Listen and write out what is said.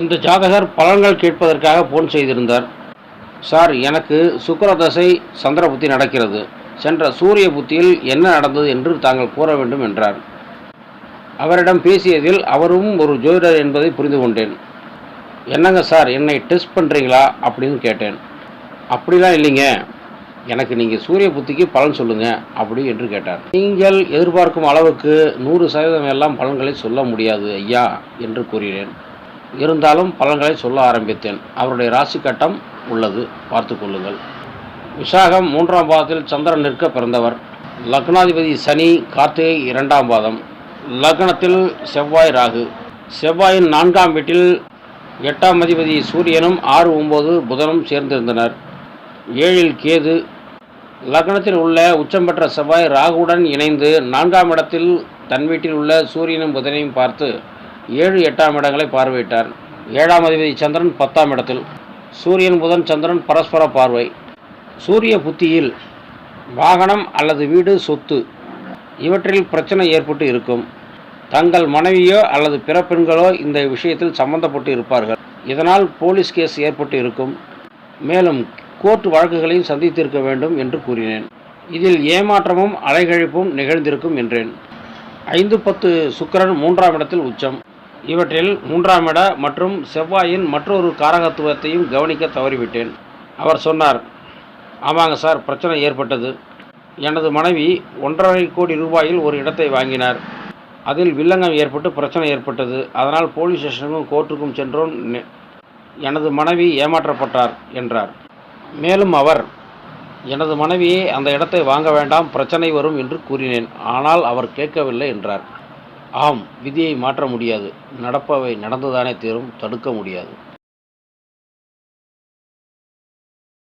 இந்த ஜாதகர் பலன்கள் கேட்பதற்காக போன் செய்திருந்தார். சார் எனக்கு சுக்கிர தசை சந்திர புத்தி நடக்கிறது. சென்ற சூரிய புத்தியில் என்ன நடந்தது என்று தாங்கள் கூற வேண்டும் என்றார். அவரிடம் பேசியதில் அவரும் ஒரு ஜோதிடர் என்பதை புரிந்து கொண்டேன். என்னங்க சார் என்னை டெஸ்ட் பண்ணுறீங்களா அப்படின்னு கேட்டேன். அப்படிலாம் இல்லைங்க. எனக்கு நீங்கள் சூரிய புத்திக்கு பலன் சொல்லுங்க அப்படி என்று கேட்டார். நீங்கள் எதிர்பார்க்கும் அளவுக்கு நூறு சதவீதம் எல்லாம் பலன்களை சொல்ல முடியாது ஐயா என்று கூறினேன். இருந்தாலும் பலன்களை சொல்ல ஆரம்பித்தேன். அவருடைய ராசி கட்டம் உள்ளது. பார்த்து கொள்ளுங்கள். விசாகம் மூன்றாம் பாதத்தில் சந்திரன் நிற்க பிறந்தவர். லக்னாதிபதி சனி கார்த்திகை இரண்டாம் பாதம். லக்னத்தில் செவ்வாய் ராகு. செவ்வாயின் நான்காம் வீட்டில் எட்டாம் அதிபதி சூரியனும் ஆறு ஒம்பது புதனும் சேர்ந்திருந்தனர். ஏழில் கேது. லக்னத்தில் உள்ள உச்சம் பெற்ற செவ்வாய் ராகுடன் இணைந்து நான்காம் இடத்தில் தன் வீட்டில் உள்ள சூரியனும் புதனையும் பார்த்து ஏழு எட்டாம் இடங்களை பார்வையிட்டார். ஏழாம் அதிபதி சந்திரன் பத்தாம் இடத்தில் சூரியன் புதன் சந்திரன் பரஸ்பர பார்வை. சூரிய புத்தியில் வாகனம் அல்லது வீடு சொத்து இவற்றில் பிரச்சனை ஏற்பட்டு இருக்கும். தங்கள் மனைவியோ அல்லது பிற பெண்களோ இந்த விஷயத்தில் சம்பந்தப்பட்டு இருப்பார்கள். இதனால் போலீஸ் கேஸ் ஏற்பட்டு இருக்கும். மேலும் கோர்ட் வழக்குகளையும் சந்தித்திருக்க வேண்டும் என்று கூறினேன். இதில் ஏமாற்றமும் அலைகழிப்பும் நிகழ்ந்திருக்கும் என்றேன். ஐந்து பத்து சுக்கரன் மூன்றாம் இடத்தில் உச்சம். இவற்றில் மூன்றாம் இட மற்றும் செவ்வாயின் மற்றொரு காரகத்துவத்தையும் கவனிக்க தவறிவிட்டேன். அவர் சொன்னார் ஆமாங்க சார் பிரச்சனை ஏற்பட்டது. எனது மனைவி ஒன்றரை கோடி ரூபாயில் ஒரு இடத்தை வாங்கினார். அதில் வில்லங்கம் ஏற்பட்டு பிரச்சனை ஏற்பட்டது. அதனால் போலீஸ் ஸ்டேஷனுக்கும் கோர்ட்டுக்கும் சென்றோம். நெ- எனது மனைவி ஏமாற்றப்பட்டார் என்றார். மேலும் அவர் எனது மனைவியை அந்த இடத்தை வாங்க வேண்டாம் பிரச்சனை வரும் என்று கூறினேன். ஆனால் அவர் கேட்கவில்லை என்றார். ஆம் விதியை மாற்ற முடியாது. நடப்பவை நடந்துதானே தீரும் தடுக்க முடியாது.